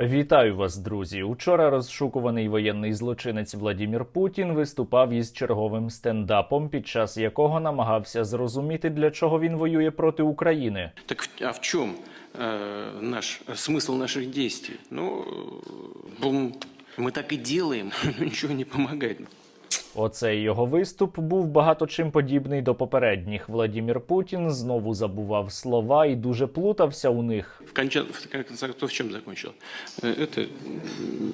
Вітаю вас, друзі. Учора розшукуваний воєнний злочинець Владімір Путін виступав із черговим стендапом, під час якого намагався зрозуміти, для чого він воює проти України. Так в- а в чем э, наш смысл наших действий? Ну, э, бум, мы так и делаем, но ничего не помогает. Оцей його виступ був багато чим подібний до попередніх. Владімір Путін знову забував слова і дуже плутався у них. В конце, в конце концов, в чем закончил? Э, Это, м,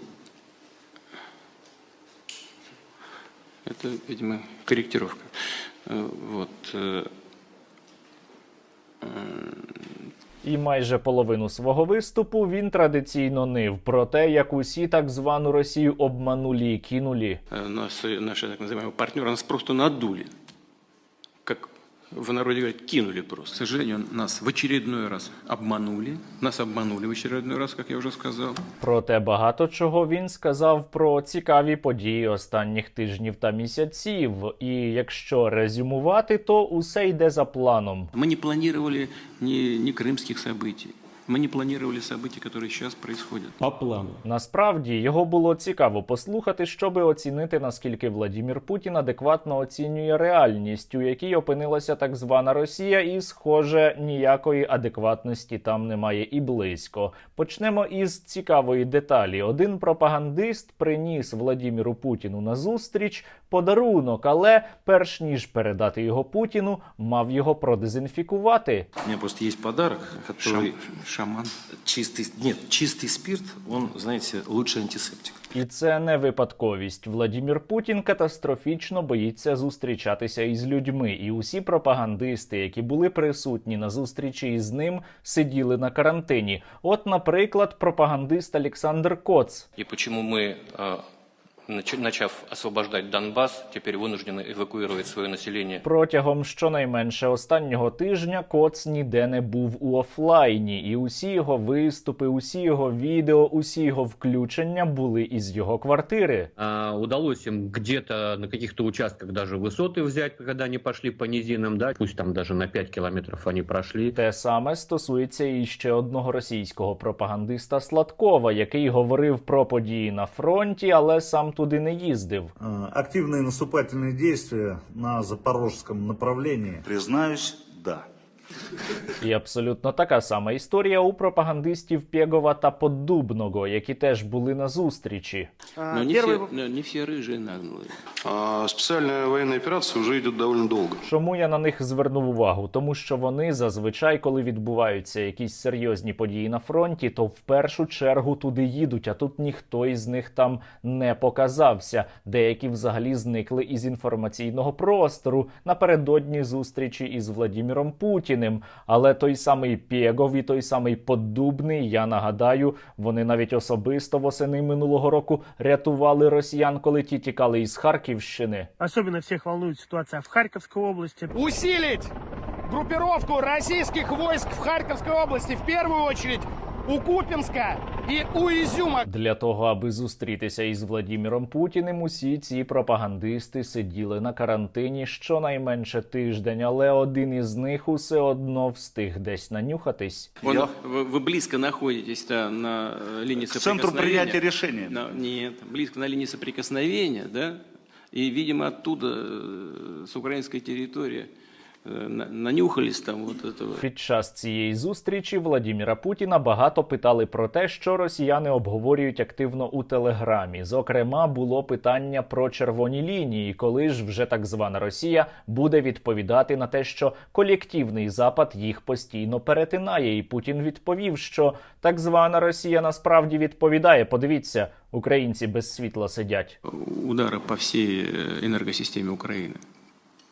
это, видимо, корректировка. Э, Вот. э, І майже половину свого виступу він традиційно нив про те, як усі так звану Росію обманулі і кинулі. э, Нас, э, наши так называемые партнеры нас просто надули. Как в народе говорят, кинули просто. К сожалению, нас в очередной раз обманули. Нас обманули в очередной раз, как я уже сказал. Проте багато чого він сказав про цікаві події останніх тижнів та місяців. І якщо резюмувати, то усе йде за планом. Мы не планировали ни, ни крымских событий. Мы не планировали события, которые сейчас происходят. по плану. Насправді його було цікаво послухати, щоби оцінити наскільки Владімір Путін адекватно оцінює реальність, у якій опинилася так звана Росія, і, схоже, ніякої адекватності там немає і близько. Почнемо із цікавої деталі. Один пропагандист приніс Владіміру Путіну на зустріч подарунок, але перш ніж передати його Путіну, мав його продезінфікувати. У меня просто есть подарок, который Шам- шаман. чистый, нет, чистый спирт, он, знаете, лучший антисептик. І це не випадковість. Владімір Путін катастрофічно боїться зустрічатися із людьми, і усі пропагандисти, які були присутні на зустрічі із ним, сиділи на карантині. От, наприклад, пропагандист Олександр Коц. И почему мы, э, нач- начав освобождать Донбасс, теперь вынуждены эвакуировать свое население Протягом щонайменше останнього тижня Коц ніде не був у офлайні, і усі його виступи, усі його відео, усі його включення були із його квартири. А, удалось им где-то на каких-то участках даже высоты взять, когда они пошли по низинам, да, пусть там даже на 5 километров они прошли. Те саме стосується і ще одного російського пропагандиста Сладкова, який говорив про події на фронті, але сам туди не їздив. Э, Активные наступательные действия на запорожском направлении. Признаюсь, да. І абсолютно така сама історія у пропагандистів Пєгова та Поддубного, які теж були на зустрічі. Но не, все, но не все рыжие нагнули. А специальная военная операция уже идет довольно долго. Чому я на них звернув увагу? Тому що вони зазвичай, коли відбуваються якісь серйозні події на фронті, то в першу чергу туди їдуть. А тут ніхто із них там не показався. Деякі взагалі зникли із інформаційного простору напередодні зустрічі із Владіміром Путіним. Але той самий Пєгов і той самий Подубний, я нагадаю, вони навіть особисто восени минулого року рятували росіян, коли ті тікали із Харківщини. Особенно всіх хвилює ситуація в Харківській області. Усіліть групіровку російських войск в Харківській області в першу очередь у Купинска и у Изюма. Для того, аби зустрітися із Владіміром Путіним, усі ці пропагандисти сиділи на карантині щонайменше тиждень, але один із них усе одно встиг десь нанюхатись. Он- Я- вы, вы близко находитесь да, на э, линии К центру соприкосновения. принятия решения. На- нет, близко на линии соприкосновения, да? И, видимо, оттуда, э, с украинской территории, э, на- нанюхались там вот этого. Під час цієї зустрічі Владіміра Путіна багато питали про те, що росіяни обговорюють активно у телеграмі. Зокрема, було питання про червоні лінії, коли ж вже так звана Росія буде відповідати на те, що колективний запад їх постійно перетинає. І Путін відповів, що так звана Росія насправді відповідає. Подивіться, українці без світла сидять. удара по всей э, энергосистеме Украины.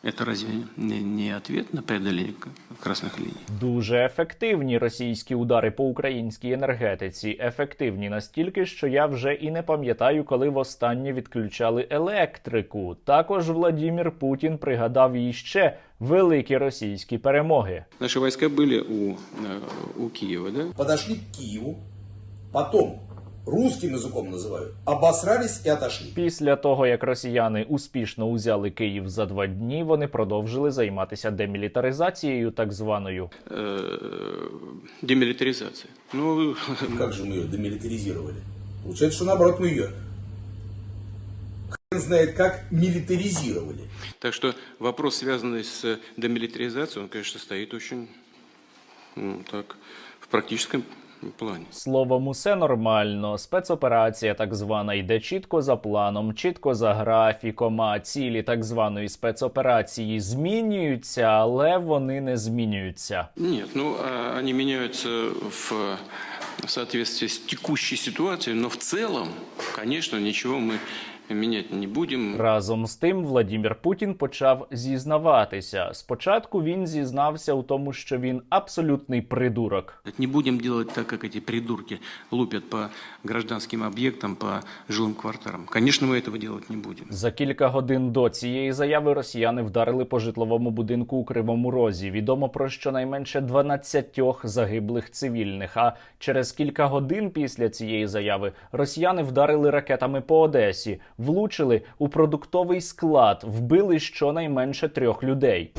Это разве не, не ответ на преодоление к- красных линий? Дуже ефективні російські удари по українській енергетиці. Ефективні настільки, що я вже і не пам'ятаю, коли востаннє відключали електрику. Також Владімір Путін пригадав іще великі російські перемоги. Наши войска были у, э, у Киева, да? подошли к Киеву, потом русским языком называю, обосрались и отошли. Після того, як росіяни успішно узяли Київ за два дні, вони продовжили займатися демілітаризацією, так званою. Э, демилитаризация. Ну, Как же мы ее демилитаризировали? Получается, что наоборот мы ее хрен знает как милитаризировали. так что вопрос, связанный с демилитаризацией, он, конечно, стоит очень ну, так, в практическом плане. Словом, усе нормально. Спецоперація так звана йде чітко за планом, чітко за графіком. А цілі так званої спецоперації змінюються, але вони не змінюються. Нет, ну, а они меняются в, в соответствии с текущей ситуацией, но в целом, конечно, ничего мы менять не будем. Разом з тим, Владімір Путін почав зізнаватися. Спочатку він зізнався у тому, що він абсолютний придурок. Не будем делать так, как эти придурки лупят по гражданским объектам, по жилым кварталам. Конечно, мы этого делать не будем. За кілька годин до цієї заяви росіяни вдарили по житловому будинку у Кривому Розі. Відомо про щонайменше 12 загиблих цивільних. А через кілька годин після цієї заяви росіяни вдарили ракетами по Одесі, влучили у продуктовий склад, вбили щонайменше трьох людей.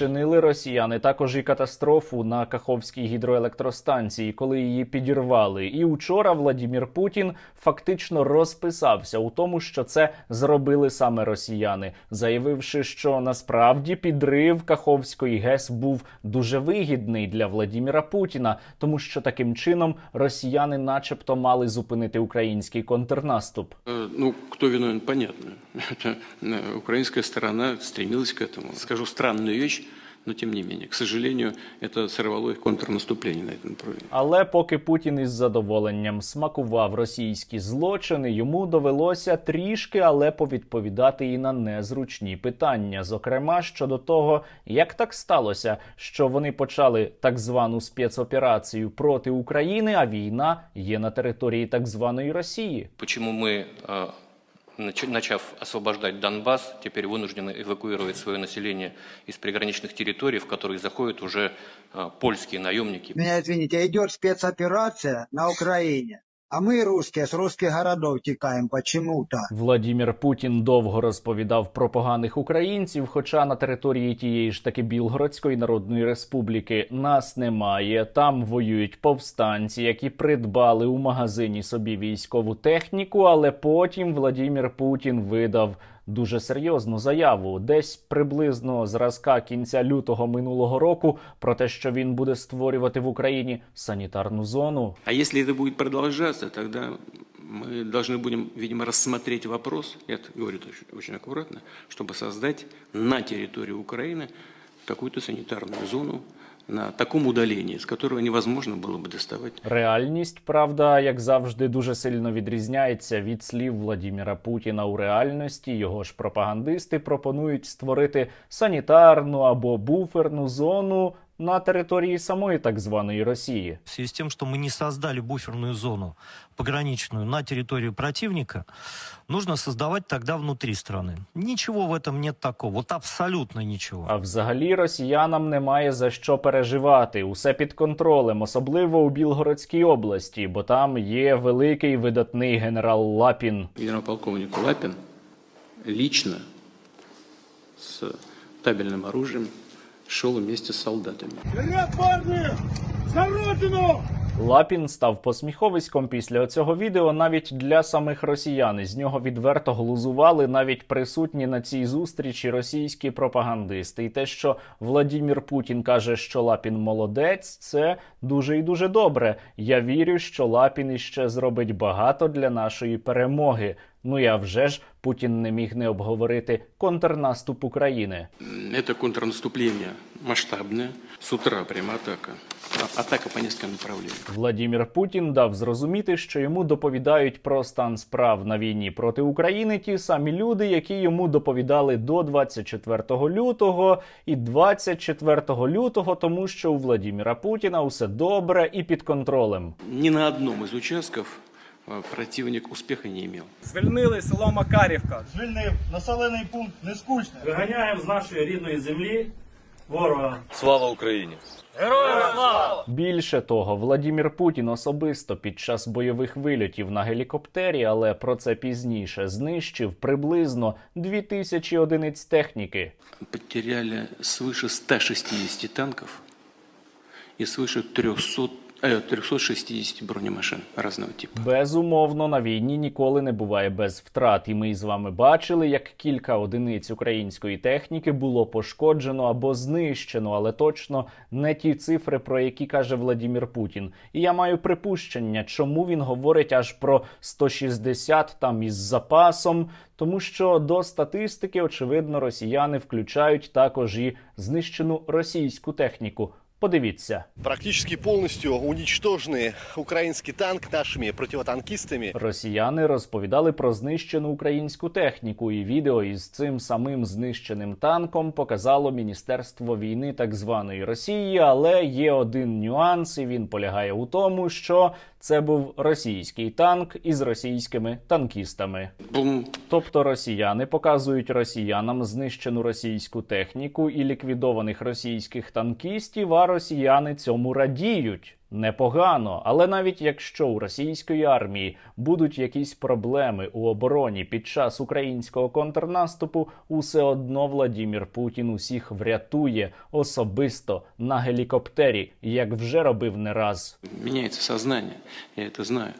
Чинили росіяни також і катастрофу на Каховській гідроелектростанції, коли її підірвали. І учора Владімір Путін фактично розписався у тому, що це зробили саме росіяни, заявивши, що насправді підрив Каховської ГЕС був дуже вигідний для Владіміра Путіна, тому що таким чином росіяни, начебто, мали зупинити український контрнаступ. Э, Ну, кто виновен, понятно. Это э, украинская сторона стремилась к этому. Скажу странную вещь, но тем не менее. К сожалению, это сорвало их контрнаступление на этом направлении. Але поки Путін із задоволенням смакував російські злочини, йому довелося трішки, але повідповідати і на незручні питання, зокрема щодо того, як так сталося, що вони почали так звану спецоперацію проти України, а війна є на території так званої Росії. Почему мы, э, нач- Начав освобождать Донбасс, теперь вынуждены эвакуировать свое население из приграничных территорий, в которые заходят уже э, польские наемники. Меня извините, идет спецоперация на Украине, а ми, русські, з русських городов тікаємо почему-то. Владімір Путін довго розповідав про поганих українців, хоча на території тієї ж таки Білгородської Народної Республіки нас немає. Там воюють повстанці, які придбали у магазині собі військову техніку. Але потім Владімір Путін видав дуже серйозну заяву, десь приблизно зразка кінця лютого минулого року, про те, що він буде створювати в Україні санітарну зону. А если это будет продолжаться, тогда мы должны будем, видимо, рассмотреть вопрос, я это говорю очень, очень аккуратно, чтобы создать на территории Украины какую-то санитарную зону на таком удалении, з которого невозможно було б доставати. Реальність, правда, як завжди, дуже сильно відрізняється від слів Владіміра Путіна у реальності. Його ж пропагандисти пропонують створити санітарну або буферну зону на території самої так званої Росії. В связи с тем, что мы не создали буферную зону пограничную на территории противника, нужно создавать тогда внутри страны. Ничего в этом нет такого, вот абсолютно ничего. А взагалі росіянам немає за що переживати. Усе під контролем, особливо у Білгородській області, бо там є великий видатний генерал Лапін. генерал-полковник Лапин лично с табельным оружием шел вместе с солдатами. За родину! Лапін став посміховиськом після цього відео навіть для самих росіян. З нього відверто глузували навіть присутні на цій зустрічі російські пропагандисти. І те, що Владімір Путін каже, що Лапін молодець, це дуже і дуже добре. Я вірю, що Лапін іще зробить багато для нашої перемоги. Ну я вже ж Путін не міг не обговорити контрнаступ України. М, Это контрнаступление масштабное. С утра прямо атака. Атака по нескольким направлениям. Владімір Путін дав зрозуміти, що йому доповідають про стан справ на війні проти України ті самі люди, які йому доповідали до 24 лютого і 24 лютого, тому що у Владіміра Путіна усе добре і під контролем. Ни на одном из участков э, противник успеха не имел. Звільнили село Макарівка. Звільнив населений пункт нескучний. Виганяємо з нашої рідної землі ворога. Слава Україні! Більше того, Владімір Путін особисто під час бойових вильотів на гелікоптері, але про це пізніше, знищив приблизно 2000 одиниць техніки. Потеряли свыше 160 танков и свыше 300, э, 360 бронемашин разного типа. Безумовно, на війні ніколи не буває без втрат, і ми з вами бачили, як кілька одиниць української техніки було пошкоджено або знищено, але точно не ті цифри, про які каже Владімір Путін. І я маю припущення, чому він говорить аж про 160 там із запасом. Тому що до статистики, очевидно, росіяни включають також і знищену російську техніку. Подивіться. практично повністю унічтожений український танк нашими протитанкістами Росіяни розповідали про знищену українську техніку, і відео із цим самим знищеним танком показало Міністерство війни так званої Росії. Але є один нюанс, і він полягає у тому, що це був російський танк із російськими танкістами. Бум. Тобто росіяни показують росіянам знищену російську техніку і ліквідованих російських танкістів, а росіяни цьому радіють. Непогано, але навіть якщо у російської армії будуть якісь проблеми у обороні під час українського контрнаступу, усе одно Владімір Путін усіх врятує особисто на гелікоптері, як вже робив не раз. Міняється сознання, я це знаю.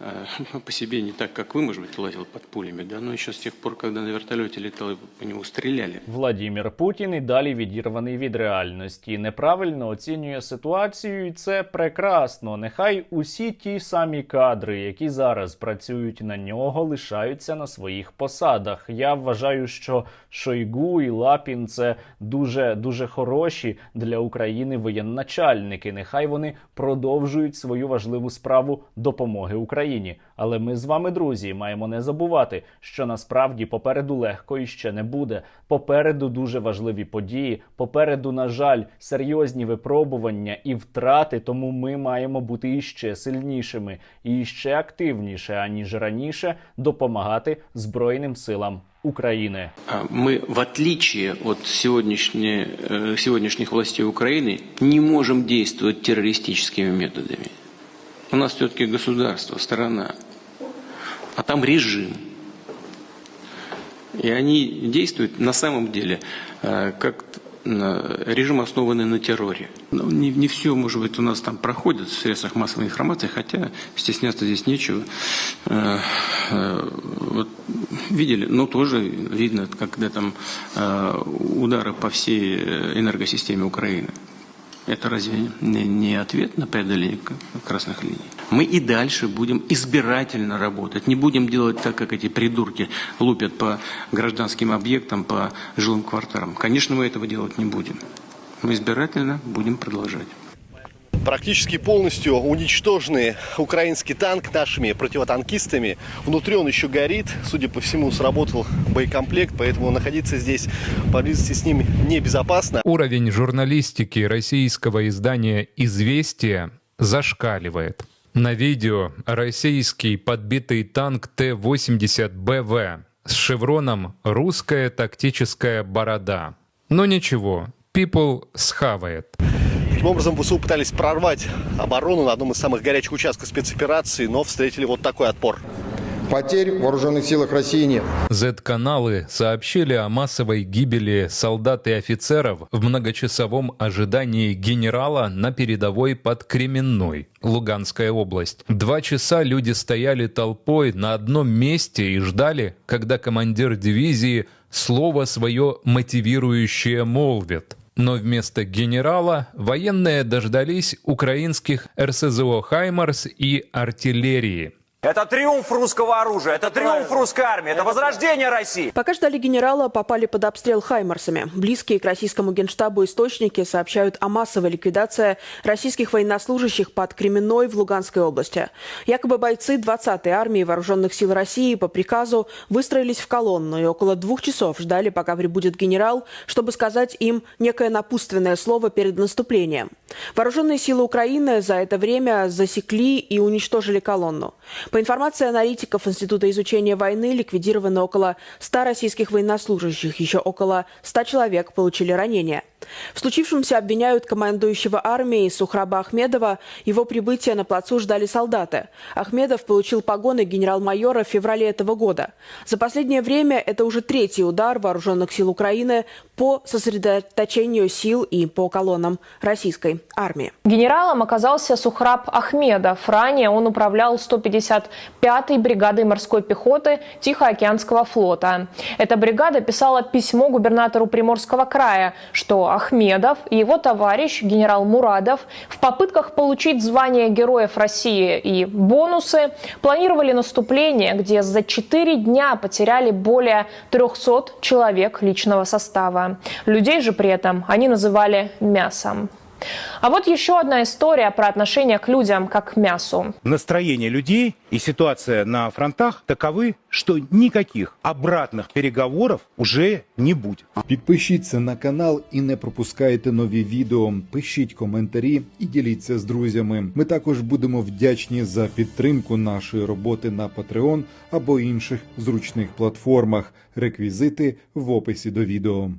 Э, По себе не так, как вы, может быть, лазил под пулями, да, но еще с тех пор, когда на вертолете летал и по нему стреляли. Владімір Путін і далі відірваний від реальності, неправильно оцінює ситуацію, і це прекрасно. Нехай усі ті самі кадри, які зараз працюють на нього, лишаються на своїх посадах. Я вважаю, що Шойгу і Лапін це дуже дуже хороші для України воєнначальники. Нехай вони продовжують свою важливу справу допомоги Україні. Але ми з вами, друзі, маємо не забувати, що насправді попереду легко і ще не буде. Попереду дуже важливі події. Попереду, на жаль, серйозні випробування і втрати. Тому ми маємо бути іще сильнішими і іще активніше, аніж раніше, допомагати Збройним силам України. А Мы, в отличие от сегодняшней, э, сегодняшних властей Украины, не можем действовать террористическими методами. У нас все-таки государство, страна, а там режим. И они действуют на самом деле э, как э, режим, основанный на терроре. Ну, не, не все, может быть, у нас там проходит в средствах массовой информации, хотя стесняться здесь нечего. Э, вот видели, ну тоже видно, когда там удары по всей энергосистеме Украины. Это разве не, ответ на преодоление красных линий? Мы и дальше будем избирательно работать. Не будем делать так, как эти придурки лупят по гражданским объектам, по жилым кварталам. Конечно, мы этого делать не будем. Мы избирательно будем продолжать. Практически полностью уничтоженный украинский танк нашими противотанкистами. Внутри он еще горит. Судя по всему, сработал боекомплект, поэтому находиться здесь поблизости с ним небезопасно. Уровень журналистики российского издания «Известия» зашкаливает. На видео российский подбитый танк Т-80БВ с шевроном «Русская тактическая борода». Но ничего, People схавает. Таким образом, ВСУ пытались прорвать оборону на одном из самых горячих участков спецоперации, но встретили вот такой отпор. Потерь в вооруженных силах России нет. Z-каналы сообщили о массовой гибели солдат и офицеров в многочасовом ожидании генерала на передовой под Кременной, Луганская область. Два часа люди стояли толпой на одном месте и ждали, когда командир дивизии слово свое мотивирующее молвит. Но вместо генерала военные дождались украинских РСЗО «Хаймарс» и артиллерии. Это триумф русского оружия, это триумф русской армии, это возрождение России. Пока ждали генерала, попали под обстрел «Хаймарсами». Близкие к российскому генштабу источники сообщают о массовой ликвидации российских военнослужащих под Кременной в Луганской области. Якобы бойцы 20-й армии вооруженных сил России по приказу выстроились в колонну и около двух часов ждали, пока прибудет генерал, чтобы сказать им некое напутственное слово перед наступлением. Вооруженные силы Украины за это время засекли и уничтожили колонну. По информации аналитиков Института изучения войны, ликвидировано около 100 российских военнослужащих, еще около 100 человек получили ранения. В случившемся обвиняют командующего армией Сухраба Ахмедова. Его прибытие на плацу ждали солдаты. Ахмедов получил погоны генерал-майора в феврале этого года. За последнее время это уже третий удар вооруженных сил Украины по сосредоточению сил и по колоннам российской армии. Генералом оказался Сухраб Ахмедов. Ранее он управлял 155-й бригадой морской пехоты Тихоокеанского флота. Эта бригада писала письмо губернатору Приморского края, что Ахмедов и его товарищ генерал Мурадов в попытках получить звание Героев России и бонусы планировали наступление, где за 4 дня потеряли более 300 человек личного состава. Людей же при этом они называли мясом. А вот еще одна история про отношение к людям как к мясу. Настроение людей и ситуация на фронтах таковы, что никаких обратных переговоров уже не будет. Підпишіться на канал і не пропускайте нові відео. Пишіть коментарі і діліться з друзями. Ми також будемо вдячні за підтримку нашої роботи на Patreon або інших зручних платформах. Реквізити в описі до відео.